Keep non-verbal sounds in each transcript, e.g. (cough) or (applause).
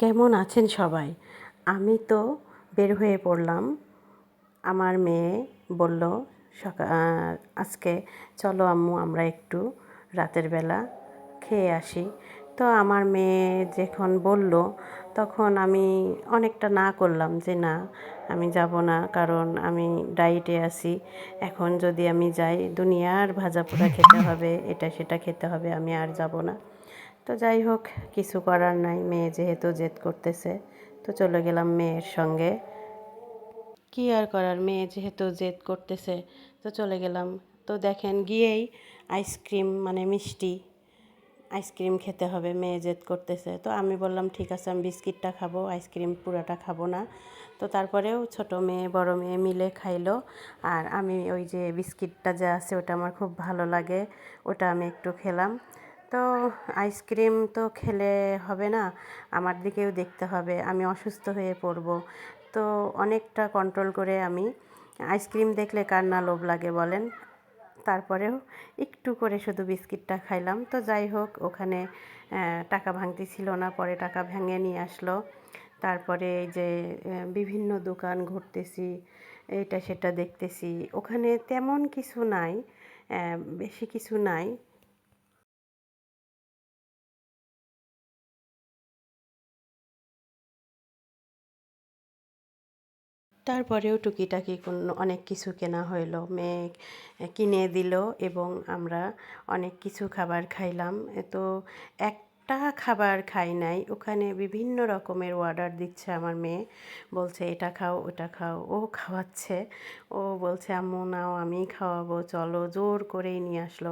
কেমন আছেন সবাই? আমি তো বের হয়ে পড়লাম। আমার মেয়ে বলল সকাল আজকে চলো আম্মু, আমরা একটু রাতের বেলা খেয়ে আসি। তো আমার মেয়ে যখন বলল, তখন আমি অনেকটা না করলাম যে, না, আমি যাব না, কারণ আমি ডায়েটে আছি। এখন যদি আমি যাই, দুনিয়ার ভাজা পোড়া খেতে হবে, এটা সেটা খেতে হবে, আমি আর যাব না। তো যাই হোক, কিছু করার নাই। মেয়ে যেহেতু জেদ করতেছে, তো চলে গেলাম মেয়ের সঙ্গে। কি আর করার? মেয়ে যেহেতু জেদ করতেছে, তো চলে গেলাম। তো দেখেন, গিয়েই আইসক্রিম মানে মিষ্টি আইসক্রিম খেতে হবে, মেয়ে জেদ করতেছে। তো আমি বললাম, ঠিক আছে, আমি বিস্কিটটা খাব, আইসক্রিম পুরাটা খাব না। তো তারপরেও ছোট মেয়ে, বড় মেয়ে মিলে খাইলো। আর আমি ওই যে বিস্কিটটা যা আছে, ওটা আমার খুব ভালো লাগে, ওটা আমি একটু খেলাম। তো আইসক্রিম তো খেলে হবে না, আমার দিকেও দেখতে হবে, আমি অসুস্থ হয়ে পড়ব। তো অনেকটা কন্ট্রোল করে আমি আইসক্রিম দেখলে কার না লোভ লাগে বলেন। তারপরেও একটু করে শুধু বিস্কিটটা খাইলাম। তো যাই হোক, ওখানে টাকা ভাঙতি ছিল না, পরে টাকা ভেঙে নিয়ে আসলো। তারপরে এই যে বিভিন্ন দোকান ঘুরতেছি এটা সেটা দেখতেছি। ওখানে তেমন কিছু নাই বেশি কিছু নাই। তারপরেও টুকিটাকি কোনো, অনেক কিছু কেনা হইল। মেয়ে কিনে দিল এবং আমরা অনেক কিছু খাবার খাইলাম। তো একটা খাবার খাই নাই। ওখানে বিভিন্ন রকমের অর্ডার দিচ্ছে আমার মেয়ে। বলছে, এটা খাও, ওটা খাও। ও খাওয়াচ্ছে। ও বলছে, আম্মু, নাও, আমি খাওয়াবো। চলো। জোর করেই নিয়ে আসলো।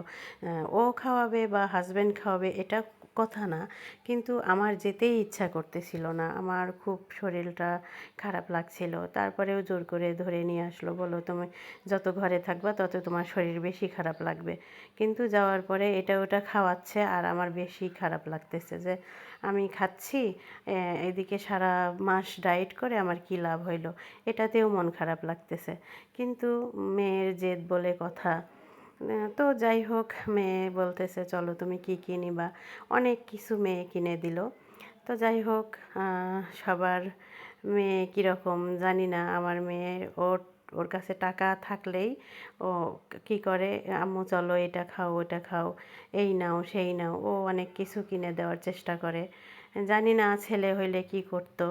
ও খাওয়াবে বা হাজব্যান্ড খাওয়াবে, এটা কথা না, কিন্তু আমার যেতেই ইচ্ছা করতেছিল না। আমার খুব শরীরটা খারাপ লাগছিল। তারপরেও জোর করে ধরে নিয়ে আসলো বলো তুমি যত ঘরে থাকবা, তত তোমার শরীর বেশি খারাপ লাগবে। কিন্তু যাওয়ার পরে এটা ওটা খাওয়াচ্ছে আর আমার বেশি খারাপ লাগতেছে যে, আমি খাচ্ছি এদিকে সারা মাস ডায়েট করে আমার কী লাভ হইল? এটাতেও মন খারাপ লাগতেছে। কিন্তু মেয়ের জেদ বলে কথা তো যাই হোক, মেয়ে বলতেছে, চলো তুমি কী কী নিবা অনেক কিছু মেয়ে কিনে দিল। তো যাই হোক সবার মেয়ে কীরকম জানি না। আমার মেয়ে ওর ওর কাছে টাকা থাকলেই ও কি করে, আম্মু, চলো এটা খাও, ওটা খাও, এই নাও, সেই নাও। ও অনেক কিছু কিনে দেওয়ার চেষ্টা করে। জানি না ছেলে হইলে কি করতো।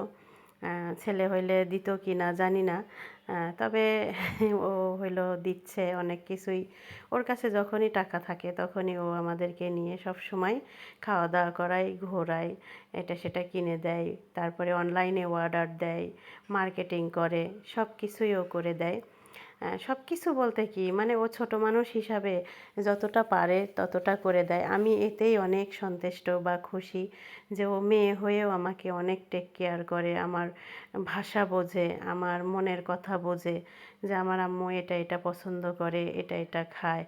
ছেলে হইলে দিত কি না জানি না। তবে (laughs) ও হইল দিচ্ছে অনেক কিছুই। ওর কাছে যখনই টাকা থাকে তখনই ও আমাদেরকে নিয়ে সব সময় খাওয়া দাওয়া করায়, ঘোরায়, এটা সেটা কিনে দেয়। তারপরে অনলাইনে অর্ডার দেয় মার্কেটিং করে, সব কিছুই ও করে দেয়। সব কিছু বলতে কি? মানে ও ছোট মানুষ হিসাবে যতটা পারে ততটা করে দেয়। আমি এতেই অনেক সন্তুষ্ট বা খুশি যে ও মেয়ে হয়েও আমাকে অনেক টেক কেয়ার করে, আমার ভাষা বোঝে, আমার মনের কথা বোঝে যে আমার আম্মু এটা এটা পছন্দ করে, এটা এটা খায়।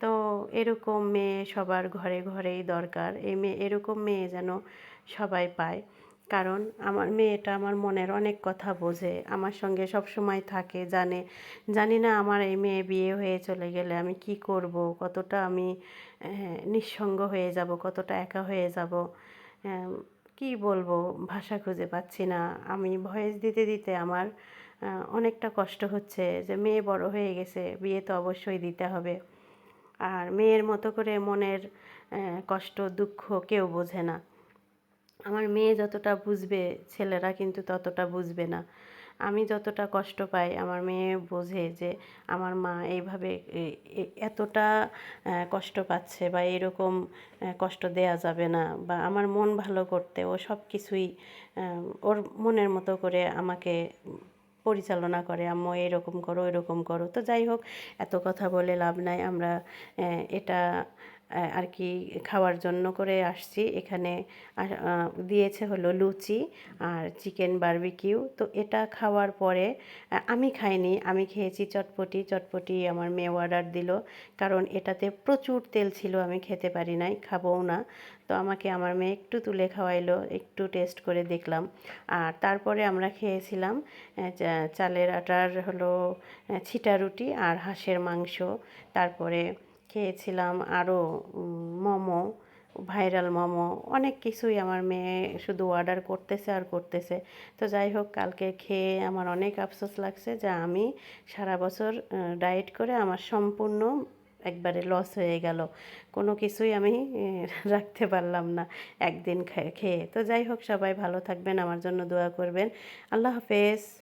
তো এরকম মেয়ে সবার ঘরে ঘরেই দরকার। এই মেয়ে, এরকম মেয়ে যেন সবাই পায়। কারণ আমার মেয়েটা আমার মনের অনেক কথা বোঝে, আমার সঙ্গে সব সময় থাকে, জানে। জানি না আমার এই মেয়ে বিয়ে হয়ে চলে গেলে আমি কি করব, কতটা আমি নিঃসঙ্গ হয়ে যাব, কতটা একা হয়ে যাব। কি বলব, ভাষা খুঁজে পাচ্ছি না। আমি ভয়েস দিতে দিতে আমার অনেকটা কষ্ট হচ্ছে যে মেয়ে বড় হয়ে গেছে, বিয়ে তো অবশ্যই দিতে হবে। আর মেয়ের মতো করে মনের কষ্ট, দুঃখ কেউ বোঝে না। আমার মেয়ে যতটা বুঝবে, ছেলেরা কিন্তু ততটা বুঝবে না। আমি যতটা কষ্ট পাই, আমার মেয়ে বোঝে যে আমার মা এইভাবে এতটা কষ্ট পাচ্ছে বা এরকম কষ্ট দেয়া যাবে না বা আমার মন ভালো করতে ও সব কিছুই ওর মনের মতো করে আমাকে পরিচালনা করে, আম্মু এরকম করো এরকম করো। তো যাই হোক, এত কথা বলে লাভ নাই। আমরা এটা আর কি খাওয়ার জন্য করে আসছি। এখানে দিয়েছে হলো লুচি আর চিকেন বারবিকিউ। তো এটা খাওয়ার পরে আমি খাইনি, আমি খেয়েছি চটপটি। চটপটি আমার মেয়ে অর্ডার দিল কারণ এটাতে প্রচুর তেল ছিল, আমি খেতে পারি নাই, খাবও না। তো আমাকে আমার মেয়ে একটু তুলে খাওয়াইলো, একটু টেস্ট করে দেখলাম। আর তারপরে আমরা খেয়েছিলাম চালের আটার হলো ছিটা রুটি আর হাঁসের মাংস। তারপরে খেয়েছিলাম আরও মোমো, ভাইরাল মোমো, অনেক কিছুই আমার মেয়ে শুধু অর্ডার করতেছে আর করতেছে। তো যাই হোক, কালকে খেয়ে আমার অনেক আফসোস লাগছে যে আমি সারা বছর ডায়েট করে আমার সম্পূর্ণ একবারে লস হয়ে গেল। কোনো কিছুই আমি রাখতে পারলাম না একদিন খেয়ে। তো যাই হোক, সবাই ভালো থাকবেন, আমার জন্য দোয়া করবেন। আল্লাহ হাফেজ।